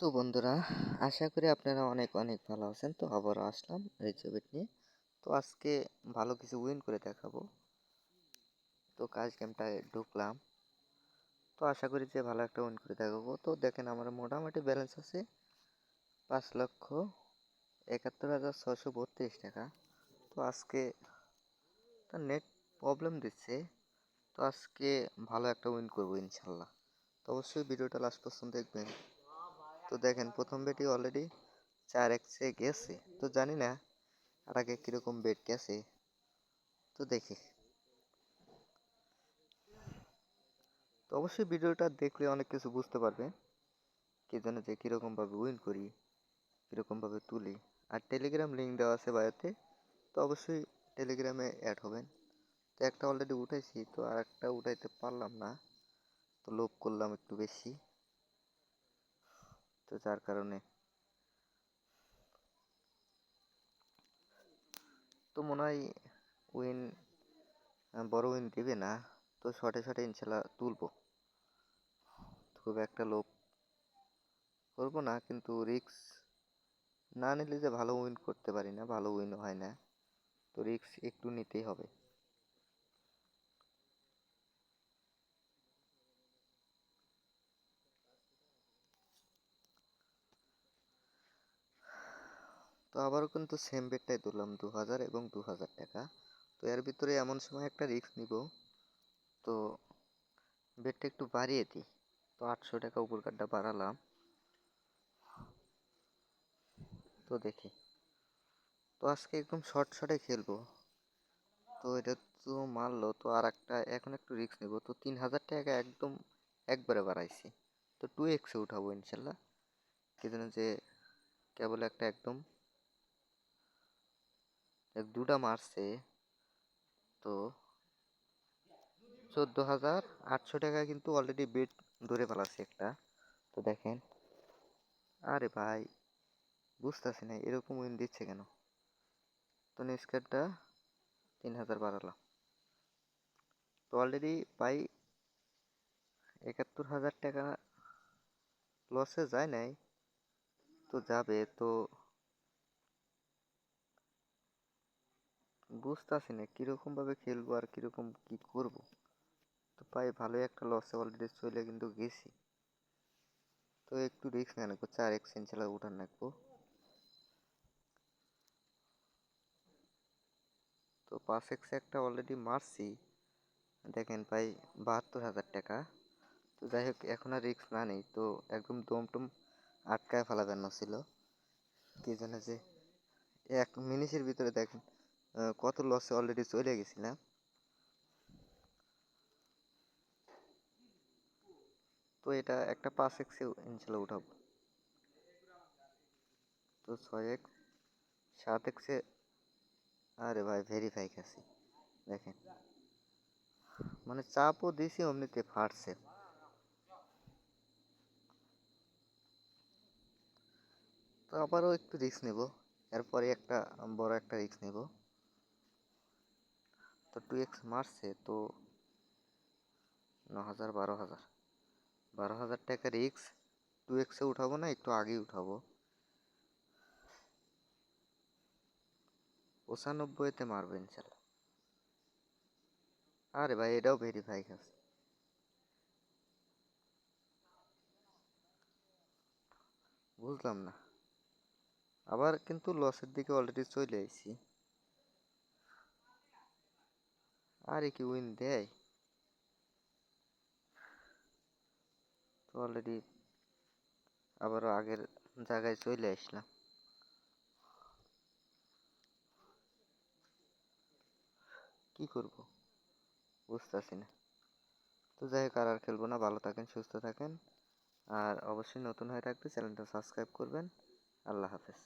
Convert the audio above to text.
তো বন্ধুরা, আশা করি আপনারা অনেক অনেক ভালো আছেন। তো আবারও আসলাম রিজোবেট নিয়ে। তো আজকে ভালো কিছু উইন করে দেখাবো। তো কাজ গেমটায় ঢুকলাম। তো আশা করি যে ভালো একটা উইন করে দেখাবো। তো দেখেন আমার মোটামুটি ব্যালেন্স আছে পাঁচ লক্ষ একাত্তর হাজার ছশো বত্রিশ টাকা। তো আজকে তার নেট প্রবলেম দিচ্ছে। তো আজকে ভালো একটা উইন করব ইনশাল্লাহ। তো অবশ্যই ভিডিওটা লাস্ট পর্যন্ত দেখবেন। তো দেখেন, প্রথম বেটি অলরেডি চার এক্সে গেছে। তো জানি না, আর আগে কীরকম বেট গেছে। তো দেখি। তো অবশ্যই ভিডিওটা দেখলে অনেক কিছু বুঝতে পারবে। কি যেন যে কীরকমভাবে উইন করি, কীরকমভাবে তুলি। আর টেলিগ্রাম লিঙ্ক দেওয়া আছে বায়োতে তো অবশ্যই টেলিগ্রামে অ্যাড হবেন। তো একটা অলরেডি উঠেছি তো আর একটা উঠাইতে পারলাম না। তো লোভ করলাম একটু বেশি। তো যার কারণে। তো মনে হয় উইন বড় উইন দেবে না, তো শর্টে শর্টে ইনশাল্লাহ তুলবো। খুব একটা লোভ করব না, কিন্তু রিক্স না নিলে যে ভালো উইন করতে পারি না, ভালো উইনও হয় না। তো রিক্স একটু নিতেই হবে। তো আবারও কিন্তু সেম বেডটাই তুললাম দু হাজার এবং দু হাজার টাকা। তো এর ভিতরে এমন সময় একটা রিস্ক নিব। তো বেডটা একটু বাড়িয়ে দিই। তো আটশো টাকা উপর কার্ডটা বাড়ালাম। তো দেখি। তো আজকে একদম শর্ট শর্টে খেলব। তো এটা তো মারলো। তো আর একটা এখন একটু রিস্ক নেব। তো তিন হাজার টাকা একদম একবারে বাড়াইছি। তো টু এক্সে উঠাবো ইনশাল্লাহ। কি যেন যে কেবল একটা একদম দুটা মারছে। তো চোদ্দ হাজার আটশো টাকা কিন্তু অলরেডি বেড ধরে ফেলাছে একটা। তো দেখেন। আরে ভাই, বুঝতেছি না, এরকম উইন দিচ্ছে কেন? তো নিস্কারটা তিন হাজার বাড়ালাম। তো অলরেডি পাই একাত্তর হাজার টাকা লসে যায় নাই। তো যাবে, তো বুঝতেছি না কীরকমভাবে খেলব আর কীরকম কী করব? তো পাই ভালো একটা লসে অলরেডি চলে কিন্তু গেছি। তো একটু রিস্ক নেন চার এক্সচেঞ্জ চালা উঠান রাখব তো পাঁচ এক্সে একটা অলরেডি মারছি। দেখেন পাই বাহাত্তর হাজার টাকা। তো যাই হোক, এখন আর রিস্ক না নেই। তো একদম দম টম আটকায় ফেলাবেন ছিল। কি জানে যে, এক মিনিটের ভিতরে দেখেন কত লসে অলরেডি চলে গেছিলাম? তো এটা একটা পাঁচ এক্সে ইনশাল্লাহ উঠাবো। তো ছয় এক্স সাত এক্সে আরে ভাই ভেরিফাই খাসি দেখেন মানে চাপও দিছি অমনিতে ফাটছে। তো আবারও একটু রিস্ক নেব, এরপরে একটা বড় একটা রিস্ক নেব। তো টু এক্স মারছে, তো ন হাজার বারো হাজার। বারো হাজার টাকা রিক্স টু এক্সে উঠাবো না, একটু আগেই উঠাবো। পঁচানব্বইতে মারবো ইনশাল্লাহ। আরে ভাই, এটাও ভেরিফাই আছে বুঝলাম না। আবার কিন্তু লসের দিকে অলরেডি চলে আইছি। আরে কি উইন দেয়? তো অলরেডি আবারও আগের জায়গায় চলে আসলাম। কি করব? বুঝতেছি না। তো যাই হোক, আর খেলব না। ভালো থাকেন, সুস্থ থাকেন। আর অবশ্যই নতুন হয়ে থাকলে চ্যানেলটা সাবস্ক্রাইব করবেন। আল্লাহ হাফেজ।